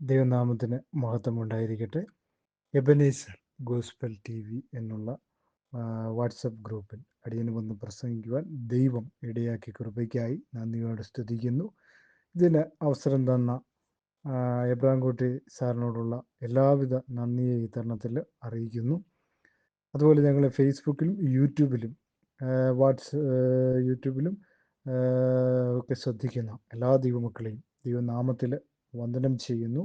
ദൈവനാമത്തിന് മഹത്വം ഉണ്ടായിരിക്കട്ടെ എബനേസർ ഗോസ്പൽ ടി വി എന്നുള്ള വാട്സപ്പ് ഗ്രൂപ്പിൽ അടിയന് വന്ന് പ്രസംഗിക്കുവാൻ ദൈവം ഇടയാക്കി കൃപയ്ക്കായി നന്ദിയോടെ സ്തുതിക്കുന്നു. ഇതിന് അവസരം തന്ന എബ്രാംകുട്ടി എബ്രാം സാറിനോടുള്ള എല്ലാവിധ നന്ദിയെ ഈ തരണത്തിൽ അറിയിക്കുന്നു. അതുപോലെ ഞങ്ങൾ ഫേസ്ബുക്കിലും യൂട്യൂബിലും വാട്സ് യൂട്യൂബിലും ഒക്കെ ശ്രദ്ധിക്കുന്ന എല്ലാ ദൈവമക്കളെയും ദൈവനാമത്തിൽ വന്ദനം ചെയ്യുന്നു.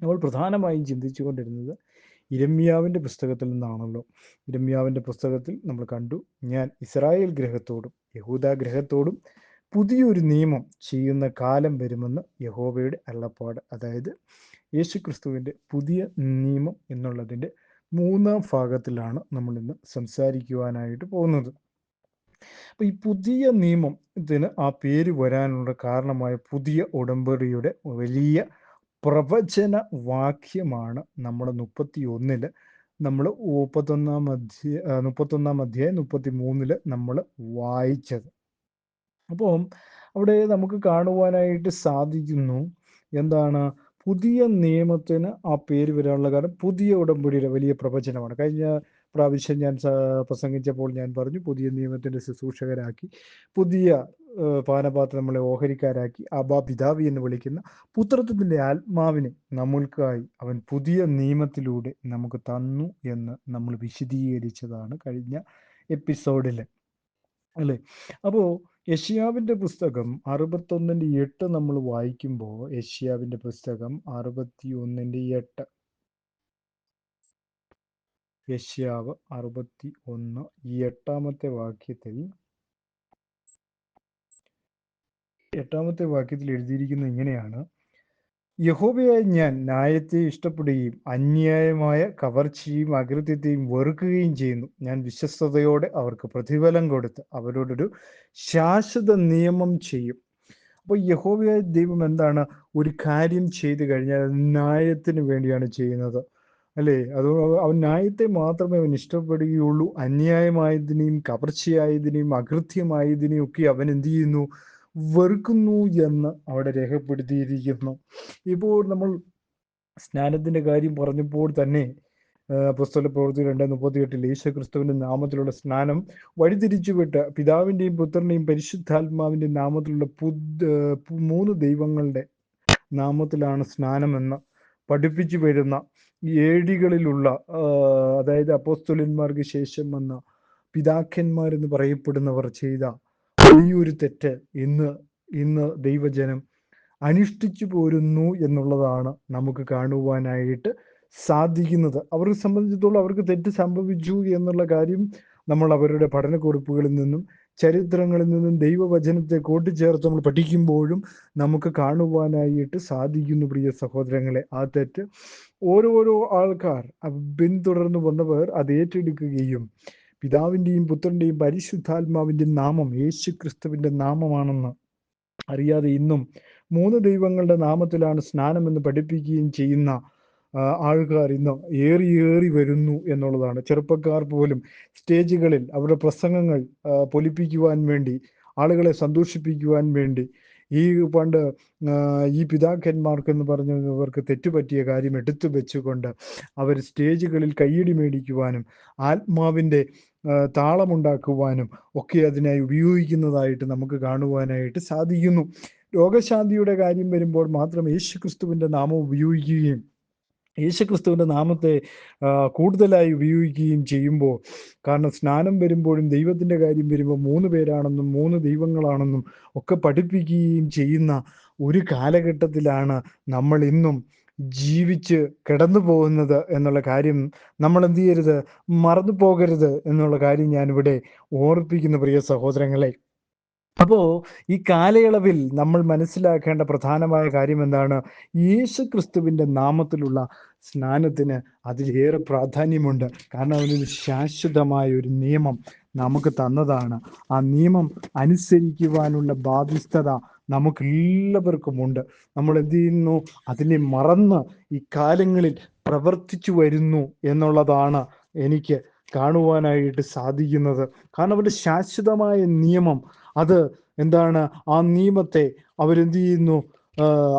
നമ്മൾ പ്രധാനമായും ചിന്തിച്ചു കൊണ്ടിരുന്നത് ഇരമ്യാവിന്റെ പുസ്തകത്തിൽ നിന്നാണല്ലോ. ഇരമ്യാവിന്റെ പുസ്തകത്തിൽ നമ്മൾ കണ്ടു ഞാൻ ഇസ്രായേൽ ഗ്രഹത്തോടും യഹൂദാ ഗ്രഹത്തോടും പുതിയൊരു നിയമം ചെയ്യുന്ന കാലം വരുമെന്ന് യഹോവയുടെ അള്ളപ്പാട് അതായത് യേശുക്രിസ്തുവിന്റെ പുതിയ നിയമം എന്നുള്ളതിന്റെ മൂന്നാം ഭാഗത്തിലാണ് നമ്മൾ ഇന്ന് സംസാരിക്കുവാനായിട്ട് പോകുന്നത്. അപ്പൊ ഈ പുതിയ നിയമം ഇതിന് ആ പേര് വരാനുള്ള കാരണമായ പുതിയ ഉടമ്പടിയുടെ വലിയ പ്രവചന വാക്യമാണ് നമ്മൾ മുപ്പത്തി ഒന്നിൽ നമ്മൾ മുപ്പത്തൊന്നാം അധ്യായ മുപ്പത്തൊന്നാം അധ്യായം മുപ്പത്തി മൂന്നിൽ നമ്മൾ വായിച്ചത്. അപ്പോൾ അവിടെ നമുക്ക് കാണുവാനായിട്ട് സാധിക്കുന്നു എന്താണ്? പുതിയ നിയമത്തിന് ആ പേര് വരാനുള്ള കാരണം പുതിയ ഉടമ്പടിയുടെ വലിയ പ്രവചനമാണ്. കഴിഞ്ഞ പ്രാവശ്യം ഞാൻ പ്രസംഗിച്ചപ്പോൾ ഞാൻ പറഞ്ഞു പുതിയ നിയമത്തിന്റെ ശുശ്രൂഷകരാക്കി പുതിയ പാനപാത്രം നമ്മളെ ഓഹരിക്കാരാക്കി അബാ പിതാവി എന്ന് വിളിക്കുന്ന പുത്രത്വത്തിന്റെ ആത്മാവിനെ നമ്മൾക്കായി അവൻ പുതിയ നിയമത്തിലൂടെ നമുക്ക് തന്നു എന്ന് നമ്മൾ വിശദീകരിച്ചതാണ് കഴിഞ്ഞ എപ്പിസോഡിൽ. അല്ലേ? അപ്പോൾ യഷ്യാവിന്റെ പുസ്തകം അറുപത്തൊന്നിന്റെ എട്ട് നമ്മൾ വായിക്കുമ്പോൾ യഷ്യാവിന്റെ പുസ്തകം അറുപത്തി ഒന്നിന്റെ എട്ട് യഷ്യാവ് അറുപത്തി ഒന്ന് ഈ എട്ടാമത്തെ വാക്യത്തിൽ എട്ടാമത്തെ വാക്യത്തിൽ എഴുതിയിരിക്കുന്നത് ഇങ്ങനെയാണ്. യഹോബയായ ഞാൻ ന്യായത്തെ ഇഷ്ടപ്പെടുകയും അന്യായമായ കവർച്ചയും അകൃത്യത്തെയും വെറുക്കുകയും ചെയ്യുന്നു. ഞാൻ വിശ്വസ്തയോടെ അവർക്ക് പ്രതിഫലം കൊടുത്ത് അവരോടൊരു ശാശ്വത നിയമം ചെയ്യും. അപ്പോൾ യഹോബയായ ദൈവം എന്താണ്? ഒരു കാര്യം ചെയ്തു കഴിഞ്ഞാൽ ന്യായത്തിന് വേണ്ടിയാണ് ചെയ്യുന്നത്. അല്ലേ? അത് അവൻ ന്യായത്തെ മാത്രമേ അവൻ ഇഷ്ടപ്പെടുകയുള്ളൂ. അന്യായമായതിനെയും കവർച്ചയായതിനെയും അകൃത്യമായതിനെയും ഒക്കെ അവൻ എന്ത് ചെയ്യുന്നു? വെറുക്കുന്നു എന്ന് അവിടെ രേഖപ്പെടുത്തിയിരിക്കുന്നു. ഇപ്പോൾ നമ്മൾ സ്നാനത്തിന്റെ കാര്യം പറഞ്ഞപ്പോൾ തന്നെ പുസ്തക പ്രവൃത്തി രണ്ട് മുപ്പത്തി എട്ടിൽ യേശു ക്രിസ്തുവിന്റെ നാമത്തിലുള്ള സ്നാനം വഴിതിരിച്ചുവിട്ട് പിതാവിന്റെയും പുത്രന്റെയും പരിശുദ്ധാത്മാവിന്റെ നാമത്തിലുള്ള പുത് മൂന്ന് ദൈവങ്ങളുടെ നാമത്തിലാണ് സ്നാനമെന്ന് പഠിപ്പിച്ചു വരുന്ന ഏടികളിലുള്ള അതായത് അപ്പോസ്തുലന്മാർക്ക് ശേഷം വന്ന പിതാക്കന്മാരെന്ന് പറയപ്പെടുന്നവർ ചെയ്ത വലിയൊരു തെറ്റ് ഇന്ന് ഇന്ന് ദൈവജനം അനുഷ്ഠിച്ചു പോരുന്നു എന്നുള്ളതാണ് നമുക്ക് കാണുവാനായിട്ട് സാധിക്കുന്നത്. അവരെ സംബന്ധിച്ചിടത്തോളം അവർക്ക് തെറ്റ് സംഭവിച്ചു എന്നുള്ള കാര്യം നമ്മൾ അവരുടെ പഠനക്കുറിപ്പുകളിൽ നിന്നും ചരിത്രങ്ങളിൽ നിന്നും ദൈവവചനത്തെ കൂട്ടിച്ചേർത്ത് നമ്മൾ പഠിക്കുമ്പോഴും നമുക്ക് കാണുവാനായിട്ട് സാധിക്കുന്നു പ്രിയ സഹോദരങ്ങളെ. ആ തെറ്റ് ഓരോരോ ആൾക്കാർ പിന്തുടർന്ന് വന്നവർ അത് ഏറ്റെടുക്കുകയും പിതാവിന്റെയും പുത്രന്റെയും പരിശുദ്ധാത്മാവിന്റെയും നാമം യേശു ക്രിസ്തുവിന്റെ നാമമാണെന്ന് അറിയാതെ ഇന്നും മൂന്ന് ദൈവങ്ങളുടെ നാമത്തിലാണ് സ്നാനം എന്ന് പഠിപ്പിക്കുകയും ചെയ്യുന്ന ആൾക്കാർ ഇന്ന് ഏറി ഏറി വരുന്നു എന്നുള്ളതാണ്. ചെറുപ്പക്കാർ പോലും സ്റ്റേജുകളിൽ അവരുടെ പ്രസംഗങ്ങൾ പൊലിപ്പിക്കുവാൻ വേണ്ടി ആളുകളെ സന്തോഷിപ്പിക്കുവാൻ വേണ്ടി ഈ പണ്ട് ഈ പിതാക്കന്മാർക്ക് എന്ന് പറഞ്ഞവർക്ക് തെറ്റുപറ്റിയ കാര്യം എടുത്തു വെച്ചുകൊണ്ട് അവർ സ്റ്റേജുകളിൽ കയ്യടി മേടിക്കുവാനും ആത്മാവിന്റെ താളമുണ്ടാക്കുവാനും ഒക്കെ അതിനായി ഉപയോഗിക്കുന്നതായിട്ട് നമുക്ക് കാണുവാനായിട്ട് സാധിക്കുന്നു. രോഗശാന്തിയുടെ കാര്യം വരുമ്പോൾ മാത്രം യേശു ക്രിസ്തുവിന്റെ നാമം ഉപയോഗിക്കുകയും യേശുക്രിസ്തുവിന്റെ നാമത്തെ കൂടുതലായി ഉപയോഗിക്കുകയും ചെയ്യുമ്പോൾ കാരണം സ്നാനം വരുമ്പോഴും ദൈവത്തിന്റെ കാര്യം വരുമ്പോൾ മൂന്ന് പേരാണെന്നും മൂന്ന് ദൈവങ്ങളാണെന്നും ഒക്കെ പഠിപ്പിക്കുകയും ചെയ്യുന്ന ഒരു കാലഘട്ടത്തിലാണ് നമ്മൾ ഇന്നും ജീവിച്ച് കിടന്നു പോകുന്നത് എന്നുള്ള കാര്യം നമ്മൾ എന്ത് ചെയ്യരുത്? മറന്നു പോകരുത് എന്നുള്ള കാര്യം ഞാനിവിടെ ഓർപ്പിക്കുന്നു പ്രിയ സഹോദരങ്ങളെ. അപ്പോ ഈ കാലയളവിൽ നമ്മൾ മനസ്സിലാക്കേണ്ട പ്രധാനമായ കാര്യം എന്താണ് യേശു ക്രിസ്തുവിന്റെ നാമത്തിലുള്ള സ്നാനത്തിന് അതിലേറെ പ്രാധാന്യമുണ്ട്. കാരണം അവനൊരു ശാശ്വതമായ ഒരു നിയമം നമുക്ക് തന്നതാണ്. ആ നിയമം അനുസരിക്കുവാനുള്ള ബാധ്യസ്ഥത നമുക്ക് എല്ലാവർക്കുമുണ്ട് നമ്മൾ എന്ത് ചെയ്യുന്നു? അതിനെ മറന്ന് ഈ കാലങ്ങളിൽ പ്രവർത്തിച്ചു വരുന്നു എന്നുള്ളതാണ് എനിക്ക് കാണുവാനായിട്ട് സാധിക്കുന്നത്. കാരണം അവരുടെ ശാശ്വതമായ നിയമം അത് എന്താണ്? ആ നിയമത്തെ അവരെന്ത് ചെയ്യുന്നു?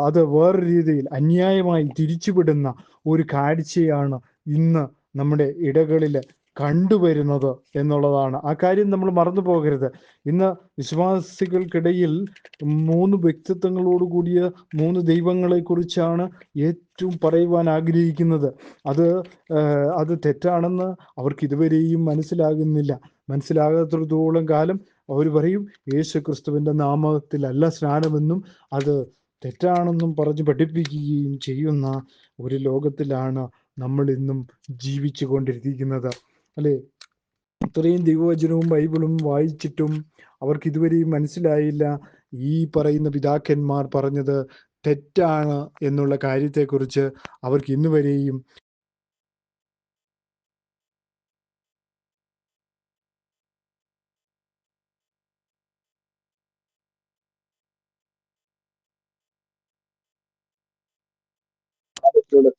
അത് വേറൊരു രീതിയിൽ അന്യായമായി തിരിച്ചുവിടുന്ന ഒരു കാഴ്ചയാണ് ഇന്ന് നമ്മുടെ ഇടകളിൽ കണ്ടുവരുന്നത് എന്നുള്ളതാണ്. ആ കാര്യം നമ്മൾ മറന്നു പോകരുത്. ഇന്ന് വിശ്വാസികൾക്കിടയിൽ മൂന്ന് വ്യക്തിത്വങ്ങളോട് കൂടിയ മൂന്ന് ദൈവങ്ങളെ കുറിച്ചാണ് ഏറ്റവും പറയുവാൻ ആഗ്രഹിക്കുന്നത്. അത് അത് തെറ്റാണെന്ന് അവർക്ക് ഇതുവരെയും മനസ്സിലാകുന്നില്ല. മനസ്സിലാകാത്തിടത്തോളം കാലം അവർ പറയും യേശു ക്രിസ്തുവിന്റെ നാമത്തിലല്ല സ്നാനമെന്നും അത് തെറ്റാണെന്നും പറഞ്ഞ് പഠിപ്പിക്കുകയും ചെയ്യുന്ന ഒരു ലോകത്തിലാണ് നമ്മൾ ഇന്നും ജീവിച്ചു കൊണ്ടിരിക്കുന്നത് അല്ലെ? ഇത്രയും ദൈവവചനവും ബൈബിളും വായിച്ചിട്ടും അവർക്ക് ഇതുവരെയും മനസ്സിലായില്ല. ഈ പറയുന്ന പിതാക്കന്മാർ പറഞ്ഞത് തെറ്റാണ് എന്നുള്ള കാര്യത്തെക്കുറിച്ച് അവർക്ക് ഇന്നുവരെയും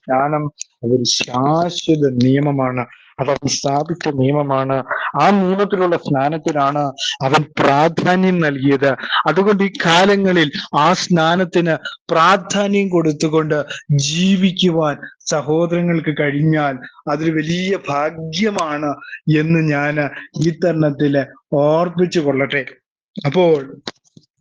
ജ്ഞാനം അതൊരു ശാശ്വത നിയമമാണ്. അവൻ സ്ഥാപിച്ച നിയമമാണ്. ആ നിയമത്തിലുള്ള സ്നാനത്തിനാണ് അവൻ പ്രാധാന്യം നൽകിയത്. അതുകൊണ്ട് ഈ കാലങ്ങളിൽ ആ സ്നാനത്തിന് പ്രാധാന്യം കൊടുത്തുകൊണ്ട് ജീവിക്കുവാൻ സഹോദരങ്ങൾക്ക് കഴിഞ്ഞാൽ അതൊരു വലിയ ഭാഗ്യമാണ് എന്ന് ഞാൻ ഈ തരണത്തിൽ ഓർപ്പിച്ചു കൊള്ളട്ടെ. അപ്പോൾ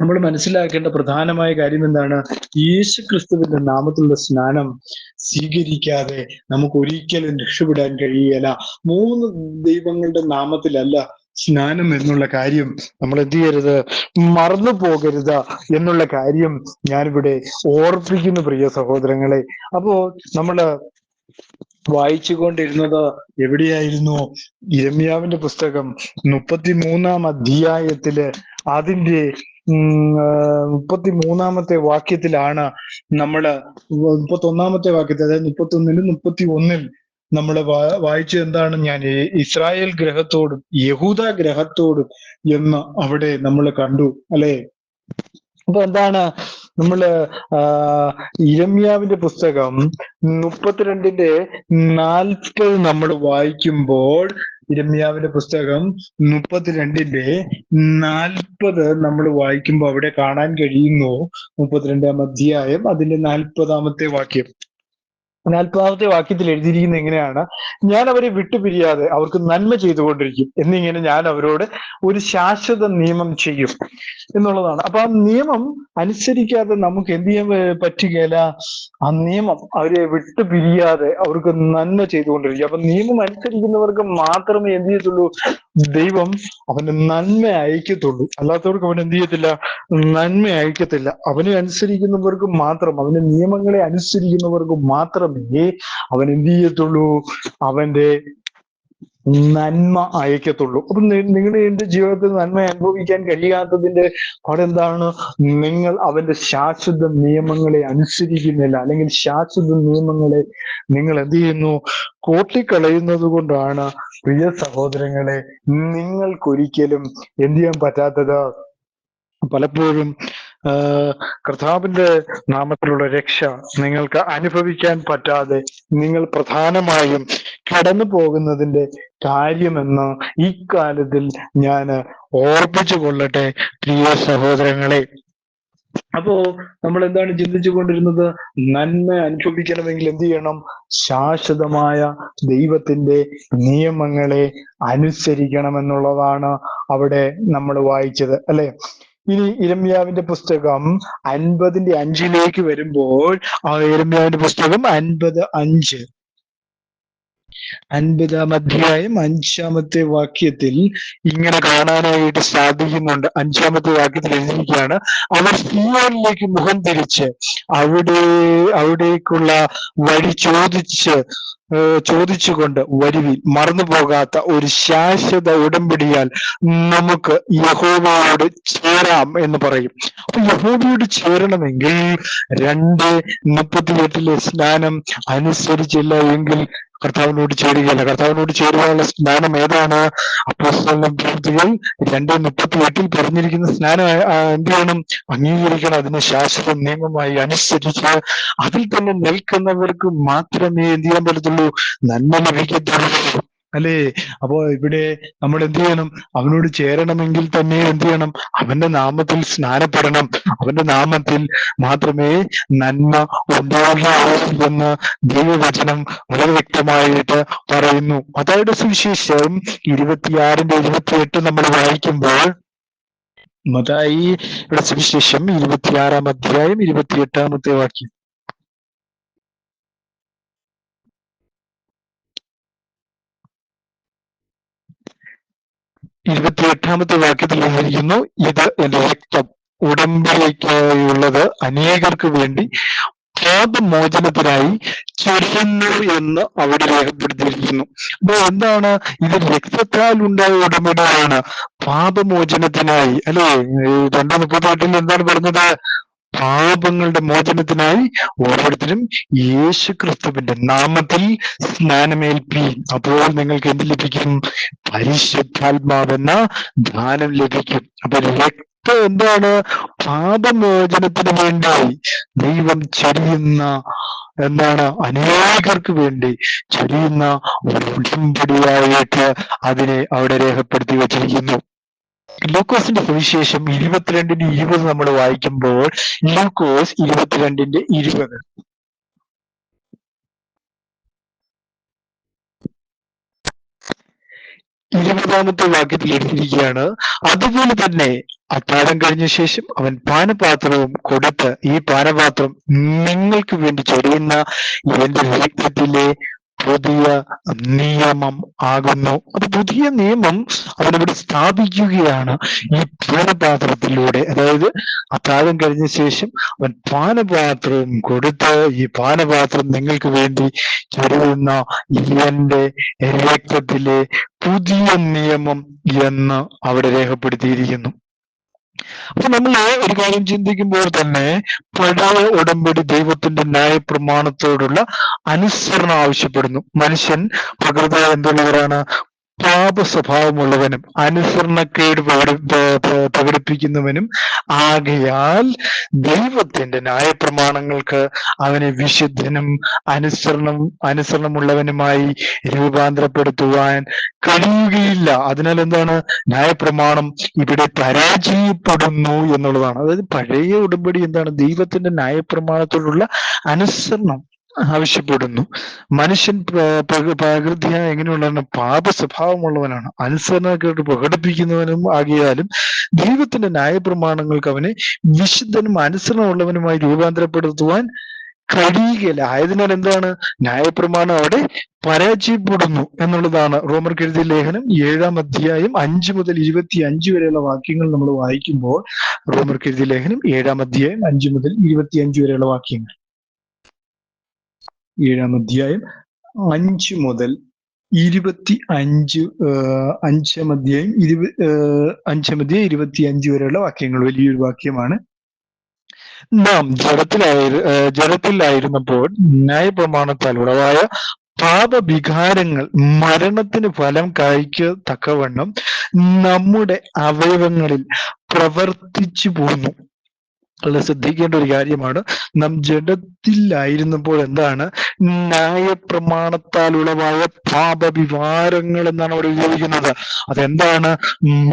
നമ്മൾ മനസ്സിലാക്കേണ്ട പ്രധാനമായ കാര്യം എന്താണ്? യേശു ക്രിസ്തുവിന്റെ നാമത്തിലുള്ള സ്നാനം സ്വീകരിക്കാതെ നമുക്ക് ഒരിക്കലും രക്ഷപ്പെടാൻ കഴിയുകയില്ല. മൂന്ന് ദൈവങ്ങളുടെ നാമത്തിലല്ല സ്നാനം എന്നുള്ള കാര്യം നമ്മൾ എന്ത് ചെയ്യരുത്? മറന്നു പോകരുത് എന്നുള്ള കാര്യം ഞാനിവിടെ ഓർപ്പിക്കുന്നു പ്രിയ സഹോദരങ്ങളെ. അപ്പോ നമ്മൾ വായിച്ചുകൊണ്ടിരുന്നത് എവിടെയായിരുന്നു? ഇരമ്യാവിന്റെ പുസ്തകം മുപ്പത്തിമൂന്നാം അധ്യായത്തിൽ അതിന്റെ മുപ്പത്തി മൂന്നാമത്തെ വാക്യത്തിലാണ് നമ്മൾ മുപ്പത്തി ഒന്നാമത്തെ വാക്യത്തിൽ അതായത് മുപ്പത്തി ഒന്നിലും മുപ്പത്തി ഒന്നിൽ നമ്മൾ വായിച്ചത് എന്താണ്? ഞാൻ ഇസ്രായേൽ ഗ്രഹത്തോടും യഹൂദ ഗ്രഹത്തോടും എന്ന് അവിടെ നമ്മൾ കണ്ടു അല്ലെ? അപ്പൊ എന്താണ് നമ്മൾ ഇരമ്യാവിന്റെ പുസ്തകം മുപ്പത്തിരണ്ടിന്റെ നാൽപ്പത് നമ്മൾ വായിക്കുമ്പോൾ ഇരമ്യാവിന്റെ പുസ്തകം മുപ്പത്തിരണ്ടിന്റെ നാൽപ്പത് നമ്മൾ വായിക്കുമ്പോൾ അവിടെ കാണാൻ കഴിയുന്നു. മുപ്പത്തിരണ്ടാം അധ്യായം അതിന്റെ നാൽപ്പതാമത്തെ വാക്യം. നാൽപ്പതാമത്തെ വാക്യത്തിൽ എഴുതിയിരിക്കുന്നത് എങ്ങനെയാണ് ഞാൻ അവരെ വിട്ടുപിരിയാതെ അവർക്ക് നന്മ ചെയ്തുകൊണ്ടിരിക്കും എന്നിങ്ങനെ ഞാൻ അവരോട് ഒരു ശാശ്വത നിയമം ചെയ്യും എന്നുള്ളതാണ്. അപ്പൊ ആ നിയമം അനുസരിക്കാതെ നമുക്ക് എന്ത് ചെയ്യാൻ പറ്റുകയില്ല? ആ നിയമം അവരെ വിട്ടുപിരിയാതെ അവർക്ക് നന്മ ചെയ്തുകൊണ്ടിരിക്കും. അപ്പൊ നിയമം അനുസരിക്കുന്നവർക്ക് മാത്രമേ എന്ത് ചെയ്യത്തുള്ളൂ? ദൈവം അവന് നന്മ അയക്കത്തുള്ളൂ. അല്ലാത്തവർക്ക് അവൻ എന്ത് ചെയ്യത്തില്ല? നന്മ അയക്കത്തില്ല. അവനെ അനുസരിക്കുന്നവർക്ക് മാത്രം അവന്റെ നിയമങ്ങളെ അനുസരിക്കുന്നവർക്ക് മാത്രമേ അവൻ എന്ത് ചെയ്യത്തുള്ളൂ? അവന്റെ നന്മ അയക്കത്തുള്ളൂ. അപ്പൊ നിങ്ങൾ എന്റെ ജീവിതത്തിൽ നന്മ അനുഭവിക്കാൻ കഴിയാത്തതിന്റെ അവിടെ എന്താണ് നിങ്ങൾ അവന്റെ ശാശ്വത നിയമങ്ങളെ അനുസരിക്കുന്നില്ല. അല്ലെങ്കിൽ ശാശ്വത നിയമങ്ങളെ നിങ്ങൾ എന്ത് ചെയ്യുന്നു? കൂട്ടിക്കളയുന്നത് കൊണ്ടാണ്. പ്രിയ സഹോദരങ്ങളെ നിങ്ങൾക്കൊരിക്കലും എന്ത് ചെയ്യാൻ പറ്റാത്തത്? പലപ്പോഴും കർത്താവിന്റെ നാമത്തിലുള്ള രക്ഷ നിങ്ങൾക്ക് അനുഭവിക്കാൻ പറ്റാതെ നിങ്ങൾ പ്രധാനമായും കടന്നു പോകുന്നതിന്റെ കാര്യമെന്ന് ഇക്കാലത്തിൽ കാലത്തിൽ ഞാൻ ഓർപ്പിച്ചു കൊള്ളട്ടെ പ്രിയ സഹോദരങ്ങളെ. അപ്പോ നമ്മൾ എന്താണ് ചിന്തിച്ചു കൊണ്ടിരുന്നത്? നന്മ അനുഭവിക്കണമെങ്കിൽ എന്ത് ചെയ്യണം? ശാശ്വതമായ ദൈവത്തിന്റെ നിയമങ്ങളെ അനുസരിക്കണം എന്നുള്ളതാണ് അവിടെ നമ്മൾ വായിച്ചത് അല്ലെ? ഇനി ഇരമ്യാവിന്റെ പുസ്തകം അൻപതിന്റെ അഞ്ചിലേക്ക് വരുമ്പോൾ ആ ഇരമ്യാവിന്റെ പുസ്തകം അൻപത് അഞ്ച്. അൻപതാം അധ്യായം അഞ്ചാമത്തെ വാക്യത്തിൽ ഇങ്ങനെ കാണാനായിട്ട് സാധിക്കുന്നുണ്ട്. അഞ്ചാമത്തെ വാക്യത്തിൽ എഴുതിയിരിക്കുകയാണ് അവർ സിയോനിലേക്ക് മുഖം തിരിച്ച് അവിടെ അവിടേക്കുള്ള വഴി ചോദിച്ച് ചോദിച്ചുകൊണ്ട് വരുവിൽ മറന്നു പോകാത്ത ഒരു ശാശ്വത ഉടമ്പടിയാൽ നമുക്ക് യഹോബയോട് ചേരാം എന്ന് പറയും. അപ്പൊ യഹോബയോട് ചേരണമെങ്കിൽ രണ്ട് മുപ്പത്തിയെട്ടിലെ സ്നാനം അനുസരിച്ചില്ല എങ്കിൽ കർത്താവിനോട് ചേരുകയല്ല കർത്താവിനോട് ചേരുവാനുള്ള സ്നാനം ഏതാണ്? പ്രവൃത്തികൾ രണ്ട് മുപ്പത്തി എട്ടിൽ പറഞ്ഞിരിക്കുന്ന സ്നാനം എന്ത് ചെയ്യണം? അംഗീകരിക്കണം. അതിന് ശാശ്വത നിയമമായി അനുസരിച്ച് അതിൽ തന്നെ നിൽക്കുന്നവർക്ക് മാത്രമേ എന്ത് ചെയ്യാൻ പറ്റത്തുള്ളൂ? നന്മ ലഭിക്കത്തുള്ളൂ. അല്ലേ? അപ്പോ ഇവിടെ നമ്മൾ എന്ത് ചെയ്യണം? അവനോട് ചേരണമെങ്കിൽ തന്നെ എന്ത് ചെയ്യണം? അവന്റെ നാമത്തിൽ സ്നാനപ്പെടണം. അവന്റെ നാമത്തിൽ മാത്രമേ നന്മ എന്ന് ദൈവവചനം വളരെ വ്യക്തമായിട്ട് പറയുന്നു. അതായത് സുവിശേഷം ഇരുപത്തിയാറിന്റെ ഇരുപത്തിയെട്ട് നമ്മൾ വായിക്കുമ്പോൾ മതായി ഇവിടെ സുവിശേഷം ഇരുപത്തിയാറാം അധ്യായം ഇരുപത്തിയെട്ടാമത്തെ വാക്യം. ഇരുപത്തിയെട്ടാമത്തെ വാക്യത്തിൽ വന്നിരിക്കുന്നു ഇത് എന്റെ രക്തം. ഉടമ്പടിക്കായുള്ളത് അനേകർക്ക് വേണ്ടി പാപമോചനത്തിനായി ചൊരിയുന്നു എന്ന് അവിടെ രേഖപ്പെടുത്തിയിരിക്കുന്നു. അപ്പൊ എന്താണ്? ഇത് രക്തത്താൽ ഉണ്ടായ ഉടമ്പടിയാണ്. പാപമോചനത്തിനായി. അല്ലെ? രണ്ടാം മുപ്പത്തെട്ടിൽ എന്താണ് പറഞ്ഞത്? പാപങ്ങളുടെ മോചനത്തിനായി ഓരോരുത്തരും യേശു ക്രിസ്തുവിന്റെ നാമത്തിൽ സ്നാനമേൽപ്പി. അപ്പോൾ നിങ്ങൾക്ക് എന്ത് ലഭിക്കും? പരിശുദ്ധാത്മാവെന്ന ദാനം ലഭിക്കും. അപ്പൊ രക്തം എന്താണ്? പാപമോചനത്തിന് വേണ്ടി. ദൈവം ചൊരിയുന്ന എന്താണ്? അനേകർക്ക് വേണ്ടി ചൊരിയുന്ന ഒരു ഉടമ്പടിയായിട്ട് അതിനെ അവിടെ രേഖപ്പെടുത്തി വച്ചിരിക്കുന്നു. ലൂക്കോസിന്റെ സുവിശേഷം ഇരുപത്തിരണ്ടിന്റെ ഇരുപത് നമ്മൾ വായിക്കുമ്പോൾ ലൂക്കോസ് ഇരുപത്തിരണ്ടിന്റെ ഇരുപത്. ഇരുപതാമത്തെ വാക്യത്തിൽ എഴുതിയിരിക്കുകയാണ് അതുപോലെ തന്നെ അത്താഴം കഴിഞ്ഞ ശേഷം അവൻ പാനപാത്രവും കൊടുത്ത് ഈ പാനപാത്രം നിങ്ങൾക്ക് വേണ്ടി ചൊരിയുന്ന എന്റെ രക്തത്തിലെ പുതിയ നിയമം ആകുന്നു. അത് പുതിയ നിയമം അവനവിടെ സ്ഥാപിക്കുകയാണ് ഈ പാനപാത്രത്തിലൂടെ അതായത് അത്താഴം കഴിഞ്ഞ ശേഷം അവൻ പാനപാത്രവും കൊടുത്ത് ഈ പാനപാത്രം നിങ്ങൾക്ക് വേണ്ടി ചൊരിയുന്ന എന്റെ രക്തത്തിലെ പുതിയ നിയമം എന്ന് അവിടെ രേഖപ്പെടുത്തിയിരിക്കുന്നു. അപ്പൊ നമ്മൾ ഒരു കാര്യം ചിന്തിക്കുമ്പോൾ തന്നെ പഴയ ഉടമ്പടി ദൈവത്തിന്റെ ന്യായപ്രമാണത്തോടുള്ള അനുസരണം ആവശ്യപ്പെടുന്നു. മനുഷ്യൻ പ്രകൃത എന്തുള്ളവരാണ്? പാപ സ്വഭാവമുള്ളവനും അനുസരണക്കേട് പ്രകടിപ്പിക്കുന്നവനും ആകയാൽ ദൈവത്തിന്റെ ന്യായപ്രമാണങ്ങൾക്ക് അവനെ വിശുദ്ധനും അനുസരണം അനുസരണമുള്ളവനുമായി രൂപാന്തരപ്പെടുത്തുവാൻ കഴിയുകയില്ല. അതിനാൽ എന്താണ്? ന്യായപ്രമാണം ഇവിടെ പരാജയപ്പെടുന്നു എന്നുള്ളതാണ്. അതായത് പഴയ ഉടമ്പടി എന്താണ്? ദൈവത്തിന്റെ ന്യായപ്രമാണത്തോടുള്ള അനുസരണം. ആവശ്യപ്പെടുന്നു. മനുഷ്യൻ പ്രകൃതിയ എങ്ങനെയുള്ളവനാണ്? പാപ സ്വഭാവമുള്ളവനാണ് അനുസരണക്കേട്ട് പ്രകടിപ്പിക്കുന്നവനും ആകിയാലും ദൈവത്തിന്റെ ന്യായപ്രമാണങ്ങൾക്ക് അവനെ വിശുദ്ധനും അനുസരണമുള്ളവനുമായി രൂപാന്തരപ്പെടുത്തുവാൻ കഴിയുകയില്ല. ആയതിനാൽ എന്താണ്? ന്യായപ്രമാണം അവിടെ പരാജയപ്പെടുന്നു എന്നുള്ളതാണ് റോമർ കെഴുതിയ ലേഖനം ഏഴാം അധ്യായം അഞ്ച് മുതൽ ഇരുപത്തി അഞ്ച് വരെയുള്ള വാക്യങ്ങൾ നമ്മൾ വായിക്കുമ്പോൾ റോമർ കെഴുതിയ ലേഖനം ഏഴാം അധ്യായം അഞ്ച് മുതൽ ഇരുപത്തി അഞ്ച് വരെയുള്ള വാക്യങ്ങൾ. ഏഴാം അധ്യായം അഞ്ച് മുതൽ ഇരുപത്തി അഞ്ച് അഞ്ചാം അധ്യായം ഇരുപ അഞ്ചാം അധ്യായം ഇരുപത്തി അഞ്ച് വരെയുള്ള വാക്യങ്ങൾ. വലിയൊരു വാക്യമാണ്. നാം ജഡത്തിലായി ജഡത്തിലായിരുന്നപ്പോൾ ന്യായപ്രമാണത്താൽ ഉളവായ പാപവികാരങ്ങൾ മരണത്തിന് ഫലം കായ്ക്കത്തക്കവണ്ണം നമ്മുടെ അവയവങ്ങളിൽ പ്രവർത്തിച്ചു പോന്നു. വളരെ ശ്രദ്ധിക്കേണ്ട ഒരു കാര്യമാണ്. നാം ജഡത്തിലായിരുന്നപ്പോൾ എന്താണ്? ന്യായപ്രമാണത്താൽ ഉളവായ പാപവികാരങ്ങൾ എന്നാണ് അവിടെ ഉപയോഗിക്കുന്നത്. അതെന്താണ്?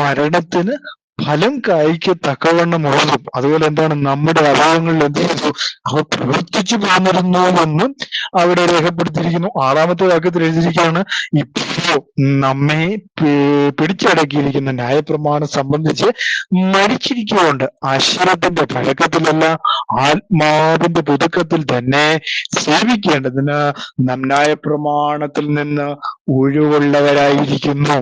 മരണത്തിന് ഫലം കായ്ക്ക് തക്കവണ്ണമുള്ളതും അതുപോലെ എന്താണ്? നമ്മുടെ അവയവങ്ങളിൽ എന്ത് ചെയ്തു? അവ പ്രവർത്തിച്ചു പോന്നിരുന്നു എന്ന് അവിടെ രേഖപ്പെടുത്തിയിരിക്കുന്നു. ആറാമത്തെ വാക്യത്തിൽ എഴുതിയിരിക്കുകയാണ് ഇപ്പോ നമ്മെ പിടിച്ചടക്കിയിരിക്കുന്ന ന്യായപ്രമാണം സംബന്ധിച്ച് മരിച്ചിരിക്കുകൊണ്ട് അശ്വരത്തിന്റെ പഴക്കത്തിലല്ല ആത്മാവിന്റെ പുതുക്കത്തിൽ തന്നെ സേവിക്കേണ്ടതിന് നന്നായ പ്രമാണത്തിൽ നിന്ന് ഒഴിവുള്ളവരായിരിക്കുന്നു.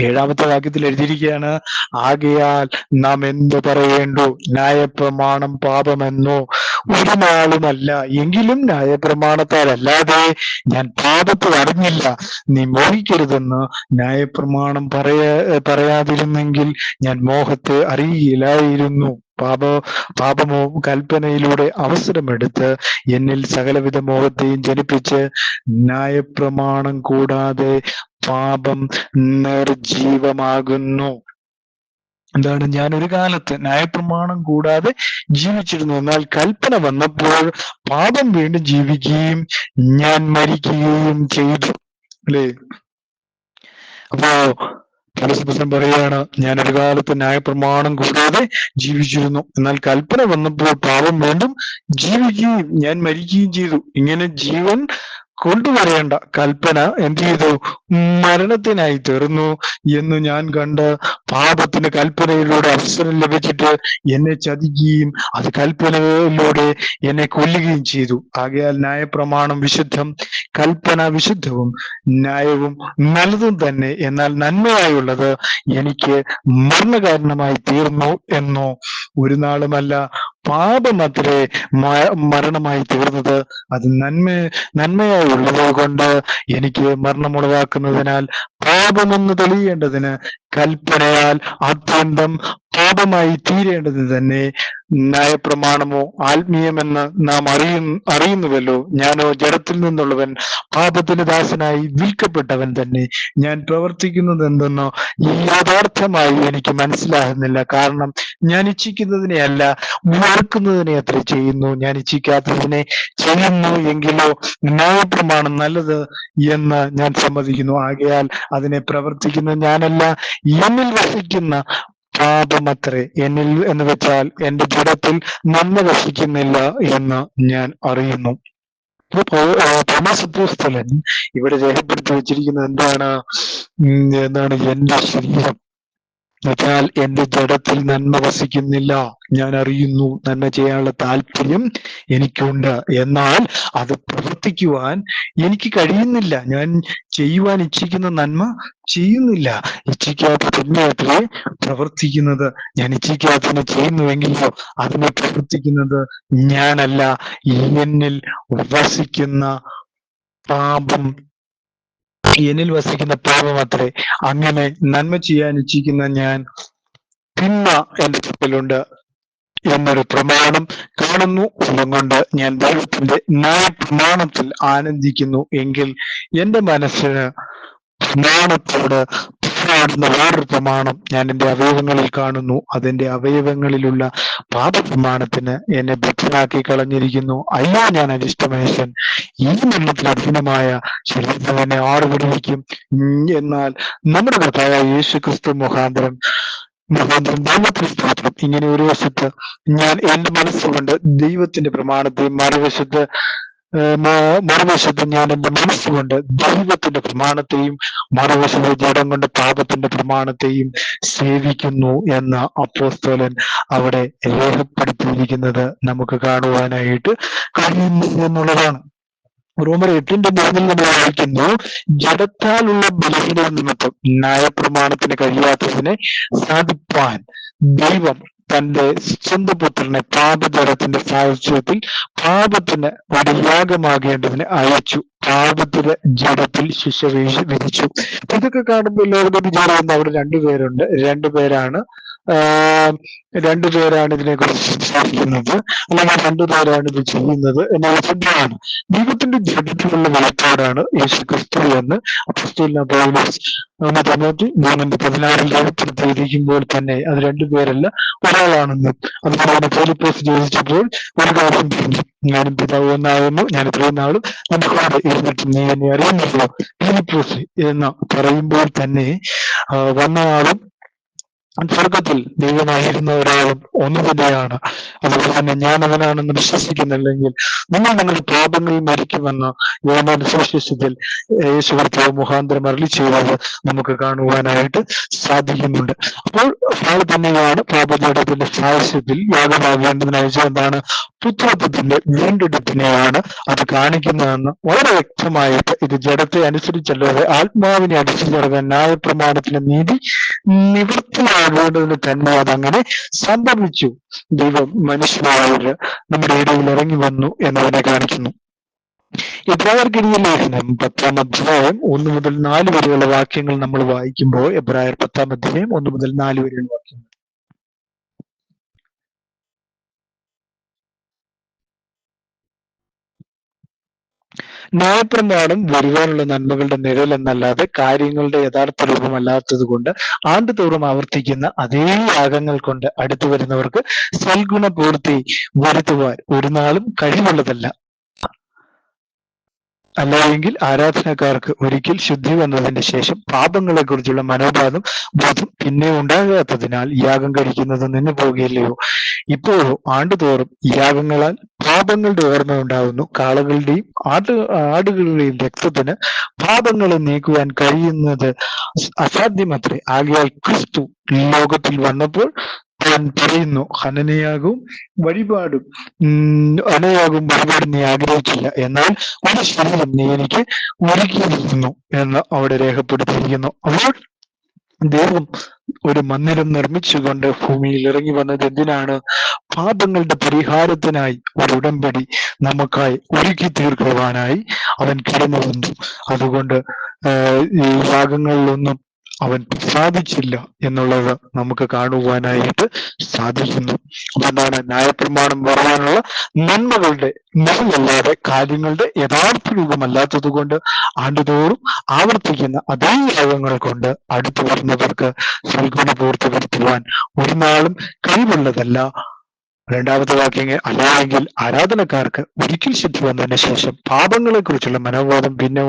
ഏഴാമത്തെ വാക്യത്തിൽ എഴുതിയിരിക്കുകയാണ് ആകയാൽ നാം എന്ത് പറയേണ്ടു? ന്യായപ്രമാണം പാപമെന്നോ? ഒരു നാളുമല്ല എങ്കിലും ന്യായപ്രമാണത്താൽ അല്ലാതെ ഞാൻ പാപത്തെ അറിഞ്ഞില്ല നീ മോഹിക്കരുതെന്ന് ന്യായപ്രമാണം പറയാ പറയാതിരുന്നെങ്കിൽ ഞാൻ മോഹത്തെ അറിയില്ലായിരുന്നു. പാപ പാപമോ കൽപ്പനയിലൂടെ അവസരമെടുത്ത് എന്നിൽ സകലവിധ മോഹത്തെയും ജനിപ്പിച്ച് ന്യായപ്രമാണം കൂടാതെ പാപം നിർജീവമാകുന്നു. എന്താണ്? ഞാൻ ഒരു കാലത്ത് ന്യായപ്രമാണം കൂടാതെ ജീവിച്ചിരുന്നു. എന്നാൽ കൽപ്പന വന്നപ്പോൾ പാപം വീണ്ടും ജീവിക്കുകയും ഞാൻ മരിക്കുകയും ചെയ്തു. അല്ലേ? അപ്പോ പരസ്പരം പറയുകയാണ് ഞാൻ ഒരു കാലത്ത് ന്യായപ്രമാണം കൂടാതെ ജീവിച്ചിരുന്നു. എന്നാൽ കൽപ്പന വന്നപ്പോൾ പാപം വീണ്ടും ജീവിക്കുകയും ഞാൻ മരിക്കുകയും ചെയ്തു. ഇങ്ങനെ ജീവൻ കൊണ്ടുവരേണ്ട കൽപ്പന എന്ത് ചെയ്തു മരണത്തിനായി തീർന്നു എന്ന് ഞാൻ കണ്ട് പാപത്തിന് കൽപ്പനയിലൂടെ അവസരം ലഭിച്ചിട്ട് എന്നെ ചതിക്കുകയും അത് കൽപ്പനയിലൂടെ എന്നെ കൊല്ലുകയും ചെയ്തു. ആകയാൽ ന്യായപ്രമാണം വിശുദ്ധം കൽപ്പന വിശുദ്ധവും ന്യായവും നല്ലതും തന്നെ. എന്നാൽ നന്മയായുള്ളത് എനിക്ക് മരണകാരണമായി തീർന്നു എന്നോ ഒരു നാളുമല്ല പാപമത്രേ മരണമായി തീർന്നത്. അത് നന്മ നന്മയായി ഉള്ളത് കൊണ്ട് എനിക്ക് മരണമുളവാക്കുന്നതിനാൽ പാപമെന്ന് തെളിയേണ്ടതിന് കൽപ്പനയാൽ അത്യന്തം പാപമായി തീരേണ്ടത് തന്നെ ന്യായപ്രമാണമോ? ആത്മീയമെന്ന് നാം അറിയു അറിയുന്നുവല്ലോ. ഞാനോ ജഡത്തിൽ നിന്നുള്ളവൻ പാപത്തിന് ദാസനായി വിൽക്കപ്പെട്ടവൻ തന്നെ. ഞാൻ പ്രവർത്തിക്കുന്നത് എന്തെന്നോ യഥാർത്ഥമായി എനിക്ക് മനസ്സിലാകുന്നില്ല. കാരണം ഞാൻ ഇച്ഛിക്കുന്നതിനെ അല്ല അത്ര ചെയ്യുന്നു. ഞാൻ ഇച്ഛിക്കാത്തതിനെ ചെയ്യുന്നു എങ്കിലോ ന്യായപ്രമാണം നല്ലത് എന്ന് ഞാൻ സമ്മതിക്കുന്നു. ആകയാൽ അതിനെ പ്രവർത്തിക്കുന്ന ഞാനല്ല എന്നിൽ വസിക്കുന്ന പാപമത്രേ എന്നിൽ എന്ന് വെച്ചാൽ എന്റെ ജഡത്തിൽ നന്മ വസിക്കുന്നില്ല എന്ന് ഞാൻ അറിയുന്നു. ഇവിടെ രേഖപ്പെടുത്തി വെച്ചിരിക്കുന്നത് എന്താണ്? എന്താണ്? എന്റെ ശരീരം. എന്നാൽ എന്റെ ജഡത്തിൽ നന്മ വസിക്കുന്നില്ല. ഞാൻ അറിയുന്നു നന്മ ചെയ്യാനുള്ള താല്പര്യം എനിക്കുണ്ട്. എന്നാൽ അത് പ്രവർത്തിക്കുവാൻ എനിക്ക് കഴിയുന്നില്ല. ഞാൻ ചെയ്യുവാൻ ഇച്ഛിക്കുന്ന നന്മ ചെയ്യുന്നില്ല. ഇച്ഛിക്കാത്ത തിന്മയത്രേ പ്രവർത്തിക്കുന്നത് ഞാൻ ഇച്ഛിക്കാത്തതിനെ ചെയ്യുന്നുവെങ്കിലോ അതിനെ പ്രവർത്തിക്കുന്നത് ഞാനല്ല. എന്നിൽ വസിക്കുന്ന പാപം എന്നിൽ വസിക്കുന്ന പാപമത്രേ അങ്ങനെ നന്മ ചെയ്യാൻ ഇച്ഛിക്കുന്ന ഞാൻ തിന്മ എന്റെ ചുറ്റിലുണ്ട് എന്നൊരു പ്രമാണം കാണുന്നു. അതുകൊണ്ട് ഞാൻ ദൈവത്തിന്റെ ന്യായ പ്രമാണത്തിൽ ആനന്ദിക്കുന്നു. എങ്കിൽ എന്റെ മനസ്സിന് പ്രമാണത്തോട് പോരാടുന്ന വേറൊരു പ്രമാണം ഞാൻ എന്റെ അവയവങ്ങളിൽ കാണുന്നു. അതെന്റെ അവയവങ്ങളിലുള്ള പാപപ്രമാണത്തിന് എന്നെ ബദ്ധനാക്കി കളഞ്ഞിരിക്കുന്നു. അയ്യോ ഞാൻ അരിഷ്ടമനുഷ്യൻ ഈ മരണത്തിന് അധീനമായ ശരീരത്തിൽ എന്നെ ആറ് വിടുവിക്കും എന്നാൽ നമ്മുടെ കർത്താവ് യേശു ക്രിസ്തു മുഖാന്തരം ദൈവത്തിന് ഇങ്ങനെ ഒരു വശത്ത് ഞാൻ എന്റെ മനസ്സുകൊണ്ട് ദൈവത്തിന്റെ പ്രമാണത്തെ മറുവശത്ത് മറുവശത്ത് ഞാൻ എന്റെ മനസ്സുകൊണ്ട് ദൈവത്തിന്റെ പ്രമാണത്തെയും മറുവശത്ത് ജഡം കൊണ്ട് പാപത്തിന്റെ പ്രമാണത്തെയും സേവിക്കുന്നു എന്ന അപ്പോസ്തോലൻ അവിടെ രേഖപ്പെടുത്തിയിരിക്കുന്നത് നമുക്ക് കാണുവാനായിട്ട് കഴിയുന്നു എന്നുള്ളതാണ്. റോമർ എട്ടിന്റെ മൂന്നിൽ നമ്മൾ വായിക്കുന്നു ജഡത്താലുള്ള ബലഹീനത നിമിത്തം ന്യായപ്രമാണത്തിന് കഴിയാത്തതിനെ സാധിപ്പാൻ ദൈവം തന്റെ സ്വന്തം പുത്രനെ പാപജലത്തിന്റെ സാഹചര്യത്തിൽ പാപത്തിന് ഒരു യാഗമാകേണ്ടതിന് അയച്ചു. പാപത്തിന്റെ ജഡത്തിൽ ശിക്ഷ വിധിച്ചു. ഇതൊക്കെ കാണുമ്പോൾ ലോകത്ത് വിചാരിക്കുന്ന അവിടെ രണ്ടുപേരുണ്ട് രണ്ടുപേരാണ് ആഹ് രണ്ടുപേരാണ് ഇതിനെ കുറിച്ച് സംസാരിക്കുന്നത്. അല്ലെങ്കിൽ രണ്ടുപേരാണ് ഇത് ചെയ്യുന്നത് എന്നുള്ള ശ്രദ്ധയാണ് ദൈവത്തിന്റെ ജഡത്തിലുള്ള വെളിപ്പാടാണ് യേശു ക്രിസ്തു എന്ന് തൊണ്ണൂറ്റി മൂന്നിന്റെ പതിനാറിൽ രേഖപ്പെടുത്തിയിരിക്കുമ്പോൾ തന്നെ അത് രണ്ടുപേരല്ല ഒരാളാണെന്നും. അതുപോലെ പോലിപ്പോസ് ചോദിച്ചപ്പോൾ ഒരു കാര്യം ഞാനും പിതാവ് ഒന്നാകുന്നു ഞാൻ ഇത്രയും നാളും കൂടെ ഇരുന്നിട്ട് നീ എന്നെ അറിയുന്നില്ലോ ഫിലിപ്പോസ് എന്ന് പറയുമ്പോൾ തന്നെ വന്ന ആളും സ്വർഗത്തിൽ ദൈവമായിരുന്ന ഒരാളും ഒന്ന് തന്നെയാണ് അതുപോലെ തന്നെ ഞാൻ അവനാണെന്ന് വിശ്വസിക്കുന്നില്ലെങ്കിൽ നിങ്ങൾ നിങ്ങളുടെ പാപങ്ങളിൽ മരിക്കുമെന്ന് യോനാന്റെ സുവിശേഷത്തിൽ യേശു കർത്താവ് മുഖാന്തരം അരളി ചെയ്തത് നമുക്ക് കാണുവാനായിട്ട് സാധിക്കുന്നുണ്ട്. അപ്പോൾ അയാൾ തന്നെയാണ് പാപജടത്തിന്റെ സാഹചര്യത്തിൽ യാഗമാകേണ്ടതിന് അയച്ചത് എന്താണ്? പുത്രത്വത്തിന്റെ വീണ്ടെടുപ്പിനെയാണ് അത് കാണിക്കുന്നതെന്ന് വളരെ വ്യക്തമായിട്ട് ഇത് ജഡത്തെ അനുസരിച്ചല്ലാതെ ആത്മാവിനെ അനുസരിച്ചല്ലാതെ ന്യായപ്രമാണത്തിന്റെ നീതി നിവൃത്തിയാകേണ്ടതിന് തന്നെ അതങ്ങനെ സംഭവിച്ചു. ദൈവം മനുഷ്യനായിട്ട് നമ്മുടെ ഇടയിൽ ഇറങ്ങി വന്നു എന്നതിനെ കാണിക്കുന്നു. എബ്രായർക്കെഴുതിയ ലേഖനം പത്താം അധ്യായം ഒന്ന് മുതൽ നാല് വരെയുള്ള വാക്യങ്ങൾ നമ്മൾ വായിക്കുമ്പോൾ എബ്രായർ പത്താം അധ്യായം ഒന്ന് മുതൽ നാല് വരെയുള്ള വാക്യങ്ങൾ ന്യായപ്രമാണം വരുവാനുള്ള നന്മകളുടെ നിഴൽ എന്നല്ലാതെ കാര്യങ്ങളുടെ യഥാർത്ഥ രൂപമല്ലാത്തത് കൊണ്ട് ആണ്ടുതോറും ആവർത്തിക്കുന്ന അതേ യാഗങ്ങൾ കൊണ്ട് അടുത്തു വരുന്നവർക്ക് സൽഗുണപൂർത്തി വരുത്തുവാൻ ഒരു നാളും കഴിവുള്ളതല്ല. അല്ലെങ്കിൽ ആരാധനക്കാർക്ക് ഒരിക്കൽ ശുദ്ധി വന്നതിന് ശേഷം പാപങ്ങളെ കുറിച്ചുള്ള മനോഭാവം ബോധം പിന്നെ ഉണ്ടാകാത്തതിനാൽ യാഗം കഴിക്കുന്നത് നിന്ന് പോകുകയില്ലയോ ഇപ്പോഴോ ആണ്ടുതോറും യാഗങ്ങളാൽ പാപങ്ങളുടെ ഓർമ്മ ഉണ്ടാകുന്നു കാളകളുടെയും ആട് ആടുകളുടെയും രക്തത്തിന് പാപങ്ങളെ നീക്കുവാൻ കഴിയുന്നത് അസാധ്യമത്രേ. ആകയാൽ ക്രിസ്തു ലോകത്തിൽ വന്നപ്പോൾ താൻ പറയുന്നു ഹനനയാകും വഴിപാടും അനയാകും വഴിപാടും നീ ആഗ്രഹിച്ചില്ല. എന്നാൽ ഒരു ശരീരം നീ എനിക്ക് ഒരുക്കിയിരിക്കുന്നു എന്ന് അവിടെ രേഖപ്പെടുത്തിയിരിക്കുന്നു. അപ്പോൾ ദൈവം ഒരു മന്ദിരം നിർമ്മിച്ചുകൊണ്ട് ഭൂമിയിൽ ഇറങ്ങി വന്നത് എന്തിനാണ്? പാപങ്ങളുടെ പരിഹാരത്തിനായി ഒരു ഉടമ്പടി നമുക്കായി ഒരുക്കി തീർക്കുവാനായി അവൻ കടന്നു വന്നു. അതുകൊണ്ട് ഈ യാഗങ്ങളിലൊന്നും അവൻ സാധിച്ചില്ല എന്നുള്ളത് നമുക്ക് കാണുവാനായിട്ട് സാധിക്കുന്നു. അതുകൊണ്ടാണ് ന്യായപ്രമാണം പറയാനുള്ള നന്മകളുടെ നിഴലല്ലാതെ കാര്യങ്ങളുടെ യഥാർത്ഥ രൂപമല്ലാത്തത് കൊണ്ട് ആണ്ടുതോറും ആവർത്തിക്കുന്ന അതേ യാഗങ്ങൾ കൊണ്ട് അടുത്തു വരുന്നവർക്ക് സൽഗുണ പൂർത്തി വരുത്തുവാൻ ഒരു നാളും കഴിവുള്ളതല്ല. രണ്ടാമത്തെ വാക്യങ്ങൾ അല്ലെങ്കിൽ ആരാധനക്കാർക്ക് ഒരിക്കൽ ശുദ്ധി വന്നതിന് ശേഷം പാപങ്ങളെ കുറിച്ചുള്ള മനോബോധം പിന്നെ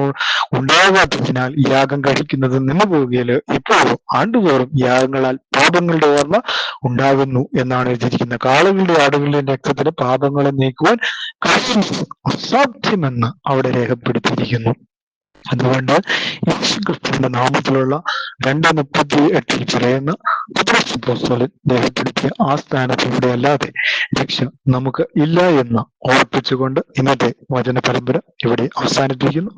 ഉണ്ടാകാത്തതിനാൽ യാഗം കഴിക്കുന്നത് നിന്നു പോവുകയിൽ ഇപ്പോഴും ആണ്ടുതോറും യാഗങ്ങളാൽ പാപങ്ങളുടെ ഓർമ്മ ഉണ്ടാകുന്നു എന്നാണ് എഴുതിയിരിക്കുന്നത്. കാളുകളുടെ ആടുകളുടെ രക്തത്തിന് പാപങ്ങളെ നീക്കുവാൻ അസാധ്യമെന്ന് അവിടെ രേഖപ്പെടുത്തിയിരിക്കുന്നു. അതുകൊണ്ട് യേശു ക്രിസ്തുവിന്റെ നാമത്തിലുള്ള രണ്ട് മുപ്പത്തി എട്ടിൽ പറയുന്ന പത്രോസ് അപ്പോസ്തലൻ രേഖപ്പെടുത്തിയ ആ സ്ഥാനത്ത് ഇവിടെ അല്ലാതെ രക്ഷ നമുക്ക് ഇല്ല എന്ന് ഓർപ്പിച്ചുകൊണ്ട് ഇന്നത്തെ വചന പരമ്പര ഇവിടെ അവസാനിപ്പിക്കുന്നു.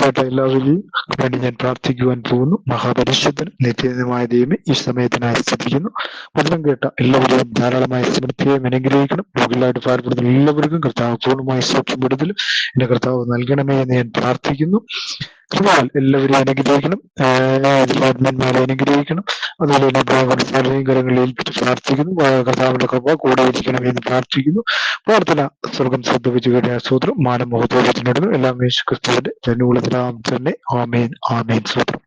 കേട്ട എല്ലാവരെയും വേണ്ടി ഞാൻ പ്രാർത്ഥിക്കുവാൻ പോകുന്നു. മഹാപരിശുദ്ധൻ നിത്യമായ ദൈവമേ ഈ സമയത്തിനായി സ്തുതിക്കുന്നു. വചനം കേട്ട എല്ലാവരെയും ധാരാളമായി സമൃദ്ധിയും അനുഗ്രഹിക്കണം. രോഗികളായിട്ട് പാർപ്പെടുന്ന എല്ലാവർക്കും കർത്താവ് പൂർണമായി സൗഖ്യം വിടുതലും എന്റെ കർത്താവ് നൽകണമേ എന്ന് ഞാൻ പ്രാർത്ഥിക്കുന്നു. കൃപയാൽ എല്ലാവരെയും അനുഗ്രഹിക്കണം. ഡിപ്പാർട്ട്മെന്റ്മാരെ അനുഗ്രഹിക്കണം. അതുപോലെ തന്നെ പ്രവർത്തനങ്ങളെയും കരങ്ങളിൽ ഏൽപ്പിച്ച് പ്രാർത്ഥിക്കുന്നു. കർത്താവിന്റെ കൃപ കൂടെ ഇരിക്കണം എന്ന് പ്രാർത്ഥിക്കുന്നു. പ്രാർത്ഥന സ്വർഗം ശ്രദ്ധിച്ചു കഴിഞ്ഞ സൂത്രം എല്ലാം യേശു ക്രിസ്തുവിന്റെ ജനൂളത്തിനാം തന്നെ. ആമേൻ ആമേൻ. സൂത്രം